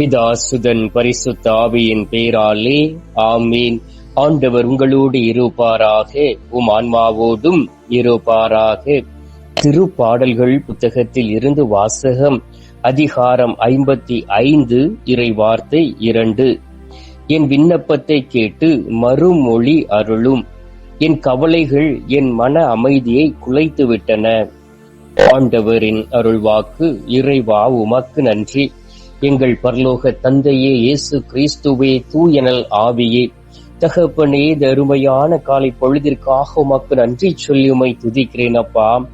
பிதா சுதன் பரிசுத்த ஆவியின் பேராலே ஆமீன். ஆண்டவர் உங்களோடு இருப்பாராக உம் ஆன்மாவோடும் இருப்பாராக. திருப்பாடல்கள் புத்தகத்தில் இருந்து வாசகம் அதிகாரம் ஐம்பத்தி ஐந்து இறை வார்த்தை இரண்டு. என் விண்ணப்பத்தை கேட்டு மறுமொழி அருளும். என் கவலைகள் என் மன அமைதியை குலைத்து விட்டன ஆண்டவரின் அருள்வாக்கு இறைவா உமக்கு நன்றி. எங்கள் பரலோக தந்தையே இயேசு கிறிஸ்துவே தூயனல் ஆவியே. தகப்பனே இந்த அருமையான காலை பொழுதிற்காக உமக்கு நன்றி சொல்லி உமை துதிக்கிறேன் அப்பா.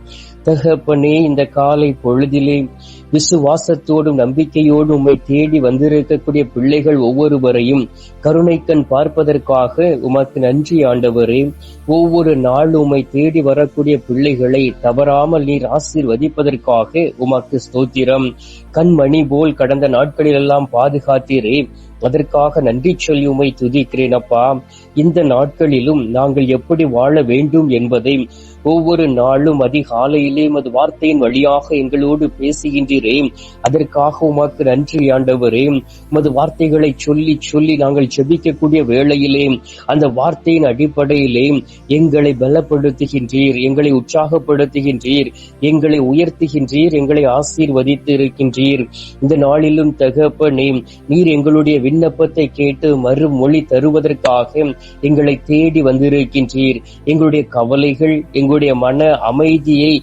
தகப்பனே இந்த காலை பொழுதிலே விசுவாசத்தோடும் நம்பிக்கையோடும் உம்மை தேடி வந்திருக்கக்கூடிய பிள்ளைகள் ஒவ்வொருவரையும் கருணைக்கண் பார்ப்பதற்காக உமக்கு நன்றி ஆண்டவரே. ஒவ்வொரு நாளும் உம்மை தேடி வரக்கூடிய பிள்ளைகளை தவறாமல் நீர் ஆசீர்வதிப்பதற்காக உமக்கு ஸ்தோத்திரம். கண்மணி போல் கடந்த நாட்களிலெல்லாம் பாதுகாத்தீரே. அதற்காக நன்றி சொல்லி உமை துதிக்கிறேன் அப்பா. இந்த நாட்களிலும் நாங்கள் எப்படி வாழ வேண்டும் என்பதை ஒவ்வொரு நாளும் அதிகாலையிலே மது வார்த்தையின் வழியாக எங்களோடு பேசுகின்றீரே. அதற்காக உமக்கு நன்றி ஆண்டவரே. மது வார்த்தைகளை சொல்லி சொல்லி நாங்கள் செபிக்கக்கூடிய வேளையிலே அந்த வார்த்தையின் அடிப்படையிலே எங்களை பலப்படுத்துகின்றீர் எங்களை உற்சாகப்படுத்துகின்றீர் எங்களை உயர்த்துகின்றீர் எங்களை ஆசீர்வதித்து இருக்கின்றீர் இந்த நாளிலும் தகப்பனே நீர் எங்களுடைய விண்ணப்பத்தை கேட்டு மறுமொழி தருவதற்காக எங்களை தேடி வந்திருக்கின்றீர். எங்களுடைய கவலைகள் எங்களுடைய மன அமைதியை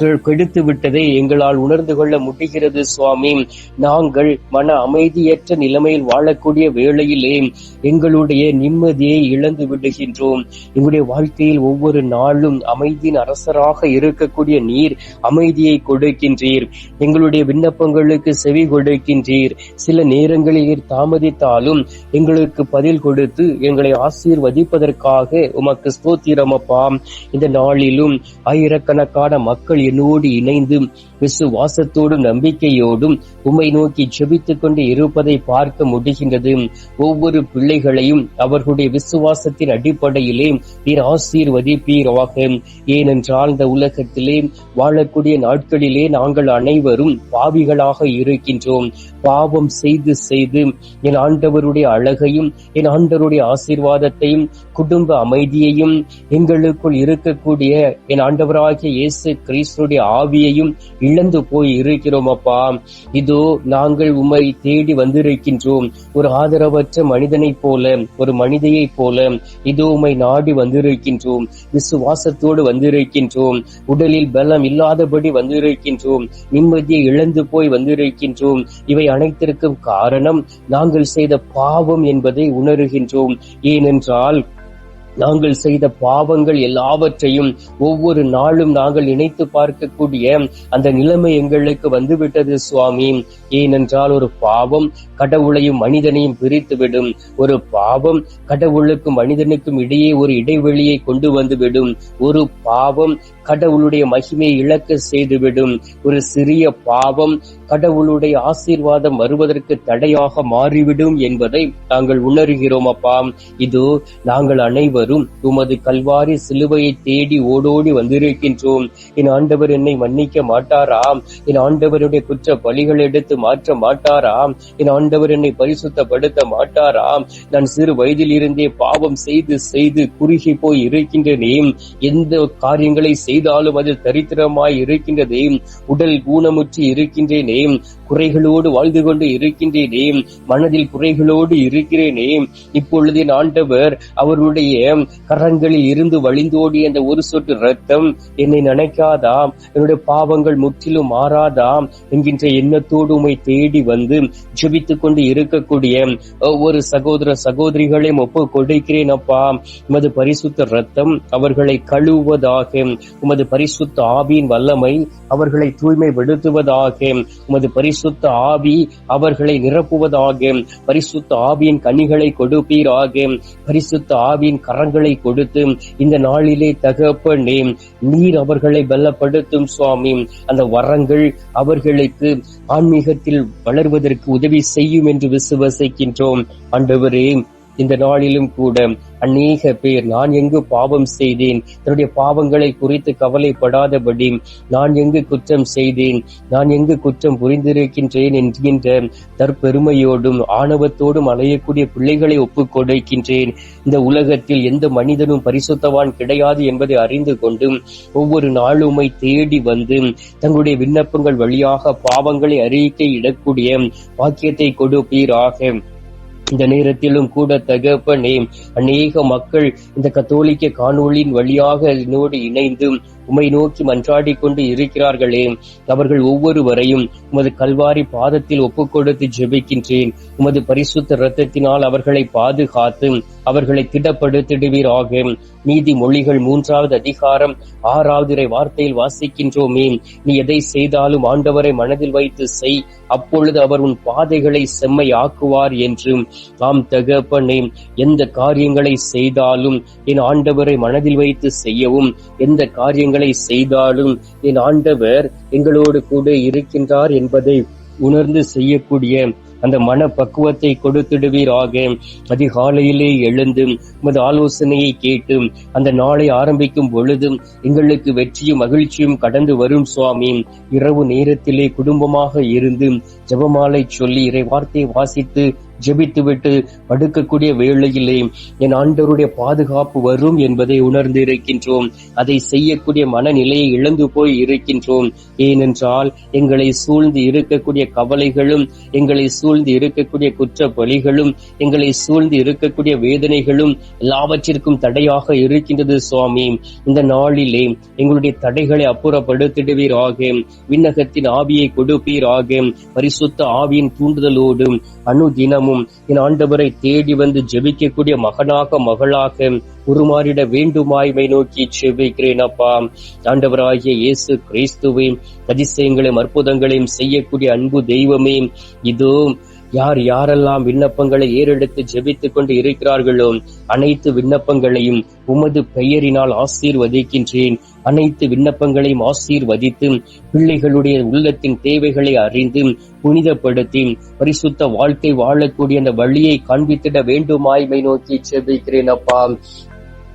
கெடுத்து விட்டதை எங்களால் உணர்ந்து கொள்ள முடிகிறது சுவாமி. நாங்கள் மன அமைதியற்ற நிலைமையில் வாழக்கூடிய வேளையிலே எங்களுடைய நிம்மதியை இழந்து விடுகின்றோம். எங்களுடைய வாழ்க்கையில் ஒவ்வொரு நாளும் அமைதியின் அரசராக இருக்கக்கூடிய நீர் அமைதியை கொடுக்கின்றீர். எங்களுடைய விண்ணப்பங்களுக்கு செவி கொடுக்கின்றீர். சில நேரங்களில் தாமதித்தாலும் எங்களுக்கு பதில் கொடுத்து எங்களை ஆசீர்வதிப்பதற்காக உமக்கு ஸ்தோத்திரமப்பாம் இந்த நாளிலும் ஆயிரக்கணக்கான மக்கள் என்னோடு இணைந்து விசுவாசத்தோடும் நம்பிக்கையோடும் உம்மை நோக்கி செபித்துக் கொண்டு இருப்பதை பார்க்க முடிகின்றது. ஒவ்வொரு பிள்ளைகளையும் அவர்களுடைய விசுவாசத்தின் அடிப்படையிலே நீர் ஆசீர்வதிப்பீராக. ஏனென்றால் இந்த உலகத்திலே வாழக்கூடிய நாட்களிலே நாங்கள் அனைவரும் பாவிகளாக இருக்கின்றோம். பாவம் செய்து செய்து என் ஆண்டவருடைய அழகையும் என் ஆண்டவருடைய ஆசீர்வாதத்தையும் குடும்ப அமைதியையும் எங்களுக்குள் இருக்கக்கூடிய என் ஆண்டவராகிய இயேசு கிறிஸ்து கிறிஸ்துடைய ஆவியையும் இழந்து போய் இருக்கிறோம் அப்பா இதோ நாங்கள் உம்மை தேடி வந்திருக்கின்றோம். ஒரு ஆதரவற்ற மனிதனைப் போல ஒரு மனிதையை போல இதோ உம்மை நாடி வந்திருக்கின்றோம். விசுவாசத்தோடு வந்திருக்கின்றோம். உடலில் பலம் இல்லாதபடி வந்திருக்கின்றோம். நிம்மதியை இழந்து போய் வந்திருக்கின்றோம். இவை அனைத்திற்கும் காரணம் நாங்கள் செய்த பாவம் என்பதை உணர்கின்றோம். ஏனென்றால் நாங்கள் செய்த பாவங்கள் எல்லாவற்றையும் ஒவ்வொரு நாளும் நாங்கள் நினைத்து பார்க்கக்கூடிய அந்த நிலைமை எங்களுக்கு வந்துவிட்டது சுவாமி. ஏனென்றால் ஒரு பாவம் கடவுளையும் மனிதனையும் பிரித்துவிடும். ஒரு பாவம் கடவுளுக்கும் மனிதனுக்கும் இடையே ஒரு இடைவெளியை கொண்டு வந்துவிடும். ஒரு பாவம் கடவுளுடைய மகிமையை இழக்க செய்துவிடும் ஒரு சிறிய பாவம் கடவுளுடைய ஆசீர்வாதம் வருவதற்கு தடையாக மாறிவிடும் என்பதை நாங்கள் உணர்கிறோம் அப்பா. இது நாங்கள் அனைவரும் உமது கல்வாரி சிலுவையை தேடி ஓடோடி வந்திருக்கின்றோம். என் ஆண்டவர் என்னை மன்னிக்க மாட்டாரா என் ஆண்டவருடைய குற்ற பலிகள் எடுத்து மாற்ற மாட்டாரா என் ஆண்டவர் என்னை பரிசுத்தப்படுத்த மாட்டாரா நான் சிறு வயதில் இருந்தே பாவம் செய்து செய்து குறுகி போய் இருக்கின்றனே எந்த காரியங்களை செய்தாலும் அதில் தரித்திரமாய் இருக்கின்றதே உடல் ஊனமுற்றி இருக்கின்றேனே குறைகளோடு வாழ்ந்து கொண்டு இருக்கின்றேனே. மனதில் குறைகளோடு இருக்கிறேனே. இப்பொழுது ஆண்டவர் அவருடைய கரங்களில் இருந்து வழிந்தோடிய அந்த ஒரு சொட்டு ரத்தம் என்னை நினைக்காதா என்னுடைய பாவங்கள் முற்றிலும் மாறாதா என்கின்ற எண்ணத்தோடு உமை தேடி வந்து ஜெபித்துக் கொண்டு இருக்கக்கூடிய ஒவ்வொரு சகோதர சகோதரிகளையும் ஒப்பு கொடுக்கிறேன் அப்பா. உமது பரிசுத்த ரத்தம் அவர்களை கழுவுவதாக உமது பரிசுத்த ஆவியின் வல்லமை அவர்களை தூய்மைப்படுத்துவதாக உமது பரிசுத்த ஆவி அவர்களை நிரப்புவதாக பரிசுத்த ஆவியின் கனிகளை கொடுப்பீராக பரிசுத்த ஆவியின் கரங்களை கொடுத்து இந்த நாளிலே தகப்பனே நீர் அவர்களை பலப்படுத்தும் சுவாமி. அந்த வரங்கள் அவர்களுக்கு ஆன்மீகத்தில் வளர்வதற்கு உதவி செய்யும் என்று விசுவசிக்கின்றோம். ஆண்டவரே இந்த நாளிலும் கூட அநேக பேர் நான் எங்கு பாவம் செய்தேன்? தன்னுடைய பாவங்களை குறித்து கவலைப்படாதபடி நான் எங்கு குற்றம் செய்தேன்? நான் எங்கு குற்றம் புரிந்திருக்கின்றேன் என்கின்ற தற்பெருமையோடும் ஆணவத்தோடும் அலையக்கூடிய பிள்ளைகளை ஒப்புக்கொடுக்கின்றேன் இந்த உலகத்தில் எந்த மனிதனும் பரிசுத்தவான் கிடையாது என்பதை அறிந்து கொண்டும் ஒவ்வொரு நாளுமை தேடி வந்து தங்களுடைய விண்ணப்பங்கள் வழியாக பாவங்களை அறிக்கை இடக்கூடிய வாக்கியத்தை கொடுப்பீராக. இந்த நேரத்திலும் கூட தகப்பனே அநேக மக்கள் இந்த கத்தோலிக்க காணொளியின் வழியாக என்னோடு இணைந்து உம்மை நோக்கி மன்றாடி கொண்டு இருக்கிறார்களே. அவர்கள் ஒவ்வொருவரையும் உமது கல்வாரி பாதத்தில் ஒப்புக் கொடுத்து ஜெபிக்கின்றேன். உமது பரிசுத்த இரத்தத்தினால் அவர்களை பாதுகாத்து அவர்களை திடப்படுத்திடுவீராக. நீதி மொழிகள் மூன்றாவது அதிகாரம் ஆறாவது வார்த்தையில் வாசிக்கின்றோமே. நீ எதை செய்தாலும் ஆண்டவரை மனதில் வைத்து செய். அப்பொழுது அவர் உன் பாதைகளை செம்மையாக்குவார் என்றும் நாம் தகப்பனே எந்த காரியங்களை செய்தாலும் என் ஆண்டவரை மனதில் வைத்து செய்யவும் எந்த காரியங்களை செய்தாலும் என் ஆண்டவர் எங்களோடு கூட இருக்கின்றார் என்பதை உணர்ந்து செய்யக்கூடிய அந்த மன பக்குவத்தை கொடுத்திடுவீராக. அதிகாலையிலே எழுந்து உமது ஆலோசனையை கேட்டு அந்த நாளை ஆரம்பிக்கும் பொழுதும் எங்களுக்கு வெற்றியும் மகிழ்ச்சியும் கடந்து வரும் சுவாமி. இரவு நேரத்திலே குடும்பமாக இருந்து ஜபமாலை சொல்லி இறை வார்த்தையை வாசித்து ஜெபித்துவிட்டு படுக்கக்கூடிய வேளையிலே என் ஆண்டவருடைய பாதுகாப்பு வரும் என்பதை உணர்ந்து இருக்கின்றோம். அதை செய்யக்கூடிய மனநிலையை இழந்து போய் இருக்கின்றோம். ஏனென்றால் எங்களை சூழ்ந்து இருக்கக்கூடிய கவலைகளும் எங்களை சூழ்ந்து இருக்கக்கூடிய குற்ற பலிகளும் எங்களை சூழ்ந்து இருக்கக்கூடிய வேதனைகளும் எல்லாவற்றிற்கும் தடையாக இருக்கின்றது சுவாமி. இந்த நாளிலே எங்களுடைய தடைகளை அப்புறப்படுத்திடுவீராக. விண்ணகத்தின் ஆவியை கொடுப்பீராக. பரிசுத்த ஆவியின் தூண்டுதலோடும் அனுதினமும் என் ஆண்டவரை தேடி வந்து ஜெபிக்கக்கூடிய மகனாக மகளாக உருமாறிட வேண்டுமாய்மை நோக்கி செபிக்கிறேன் அப்பா. ஆண்டவராகிய இயேசு கிறிஸ்துவையும் அதிசயங்களையும் அற்புதங்களையும் செய்யக்கூடிய அன்பு தெய்வமே இதோ யார் யாரெல்லாம் விண்ணப்பங்களை ஏறெடுத்து ஜெபித்துக் கொண்டு இருக்கிறார்களோ அனைத்து விண்ணப்பங்களையும் உமது பெயரினால் ஆசீர்வதிக்கின்றேன். அனைத்து விண்ணப்பங்களையும் ஆசீர்வதித்து பிள்ளைகளுடைய உள்ளத்தின் தேவைகளை அறிந்து புனிதப்படுத்தி பரிசுத்த வாழ்க்கை வாழக்கூடிய அந்த வழியை காண்பித்திட வேண்டுமாய்மை நோக்கி செபிக்கிறேன் அப்பா.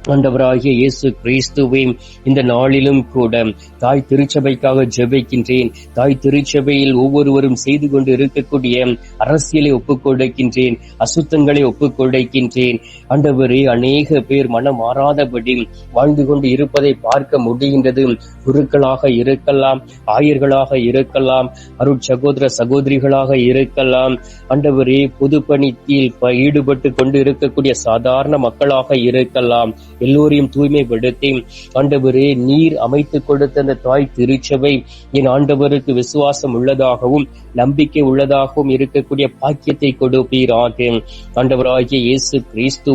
ஆண்டவராகிய இயேசு கிறிஸ்துவே இந்த நாளிலும் கூட தாய் திருச்சபைக்காக ஜெபிக்கின்றேன். தாய் திருச்சபையில் ஒவ்வொருவரும் செய்து கொண்டு இருக்கக்கூடிய அரசியலை ஒப்புக்கொடுக்கின்றேன் அசுத்தங்களை ஒப்புக்கொடுக்கின்றேன். ஆண்டவரே அநேக பேர் மனம் மாறாதபடி வாழ்ந்து கொண்டு இருப்பதை பார்க்க முடிகின்றது. குருக்களாக இருக்கலாம் ஆயர்களாக இருக்கலாம் அருட் சகோதர சகோதரிகளாக இருக்கலாம். ஆண்டவரே பொது பணியில் ஈடுபட்டு கொண்டு இருக்கக்கூடிய சாதாரண மக்களாக இருக்கலாம். எல்லோரையும் தூய்மைப்படுத்தி ஆண்டவரே நீர் அமைத்துக் கொடுத்த அந்த தாய் திருச்சபை என் ஆண்டவருக்கு விசுவாசம் உள்ளதாகவும் நம்பிக்கை உள்ளதாகவும் இருக்கக்கூடிய பாக்கியத்தை கொடுப்பீராக. ஆண்டவராகிய இயேசு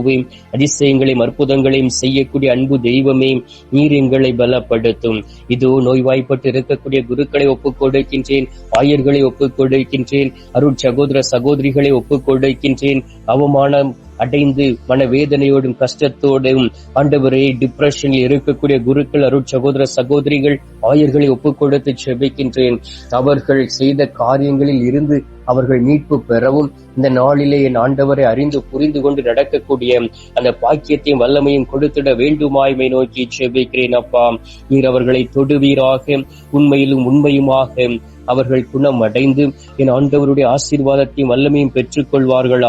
கிறிஸ்துவை அதிசயங்களையும் அற்புதங்களையும் செய்யக்கூடிய அன்பு தெய்வமே நீர் எங்களை பலப்படுத்தும். இதோ நோய்வாய்ப்பட்டு இருக்கக்கூடிய குருக்களை ஒப்புக் கொடுக்கின்றேன் ஆயர்களை ஒப்புக் கொடுக்கின்றேன் அருட் சகோதர சகோதரிகளை ஒப்புக் கொடுக்கின்றேன். அவமானம் அடைந்து மனவேதனையோடும் கஷ்டத்தோடும் ஆண்டவரே டிப்ரெஷனில் இருக்கக்கூடிய குருக்கள் அருட் சகோதர சகோதரிகள் ஆயர்களை ஒப்புக் கொடுத்து செபிக்கின்றேன். அவர்கள் செய்த காரியங்களில் இருந்து அவர்கள் மீட்பு பெறவும் இந்த நாளிலே என் ஆண்டவரை அறிந்து புரிந்து கொண்டு நடக்கக்கூடிய அந்த பாக்கியத்தையும் வல்லமையும் கொடுத்திட வேண்டுமாய்மை நோக்கி செபிக்கிறேன் அப்பா. நீர் அவர்களை தொடுவீராக. உண்மையிலும் உண்மையுமாக அவர்கள் குணம் அடைந்து என் ஆண்டவருடைய ஆசீர்வாதத்தையும் வல்லமையும் பெற்றுக்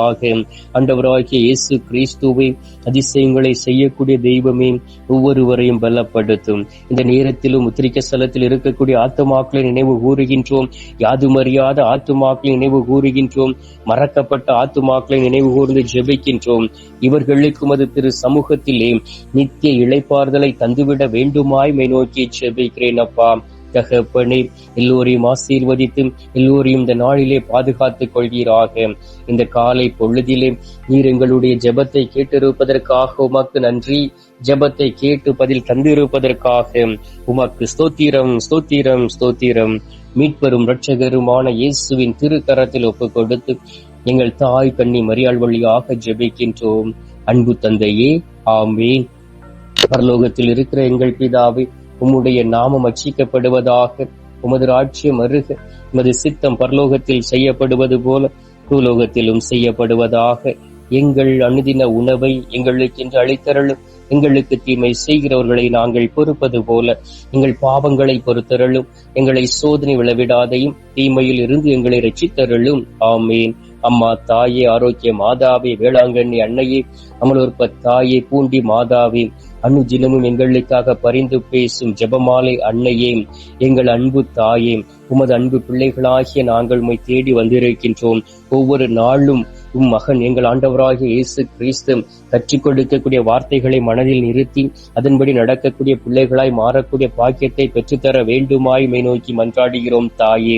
ஆக ஆண்டவராகிய இயேசு கிறிஸ்துவை அதிசயங்களை செய்யக்கூடிய தெய்வமே ஒவ்வொருவரையும் பலப்படுத்தும். இந்த நேரத்திலும் உத்திரிக்க ஸ்தலத்தில் இருக்கக்கூடிய ஆத்துமாக்களை நினைவு கூறுகின்றோம். யாதுமறியாத ஆத்துமாக்களை நினைவு கூறுகின்றோம். மறக்கப்பட்ட ஆத்துமாக்களை நினைவு கூர்ந்து ஜெபிக்கின்றோம். இவர்களுக்கும் அது திரு சமூகத்திலே நித்திய இழைப்பார்தலை தந்துவிட வேண்டுமாய் மை நோக்கி ஜெபிக்கிறேன் அப்பா. தகப்பனே எல்லோரையும் ஆசீர்வதித்து எல்லோரையும் இந்த நாளிலே பாதுகாத்துக் கொள்வீராக. இந்த காலை பொழுதிலே நீர் எங்களுடைய ஜெபத்தை கேட்டிருப்பதற்காக உமக்கு நன்றி. ஜெபத்தை கேட்டு பதில் தந்திருப்பதற்காக உமக்கு ஸ்தோத்திரம் ஸ்தோத்திரம் ஸ்தோத்திரம். மீட்பெரும் இரட்சகருமான இயேசுவின் திருக்கரத்தில் ஒப்பு கொடுத்து எங்கள் தாய் கண்ணி மரியாள் வழியாக ஜெபிக்கின்றோம். அன்பு தந்தையே ஆமே பரலோகத்தில் இருக்கிற எங்கள் பிதாவை உம்முடைய நாமம் அச்சிக்கப்படுவதாக உமது ராட்சியம் அருக உமது சித்தம் பரலோகத்தில் செய்யப்படுவது போல பூலோகத்திலும் செய்யப்படுவதாக. எங்கள் அனுதின உணவை எங்களுக்கு என்று அளித்தரலும் எங்களுக்கு தீமை செய்கிறவர்களை நாங்கள் பொறுப்பது போல எங்கள் பாவங்களை பொறுத்தருளும். எங்களை சோதனை விளவிடாதையும் தீமையில் இருந்து எங்களை ரட்சித்தருளும். ஆமேன். அம்மா தாயே ஆரோக்கிய மாதாவே வேளாங்கண்ணி அன்னையே அமலோற்ப தாயே பூண்டி மாதாவே அனுதினமும் எங்களுக்காக பரிந்து பேசும் ஜெபமாலை அன்னையே எங்கள் அன்பு தாயே உமது அன்பு பிள்ளைகளாகிய நாங்கள் உமை தேடி வந்திருக்கின்றோம். ஒவ்வொரு நாளும் உம் மகன் எங்கள் ஆண்டவராகிய இயேசு கிறிஸ்து கற்றுக் கொடுக்கக்கூடிய வார்த்தைகளை மனதில் நிறுத்தி அதன்படி நடக்கக்கூடிய பிள்ளைகளாய் மாறக்கூடிய பாக்கியத்தை பெற்றுத்தர வேண்டுமாய் மை நோக்கி மன்றாடுகிறோம் தாயே.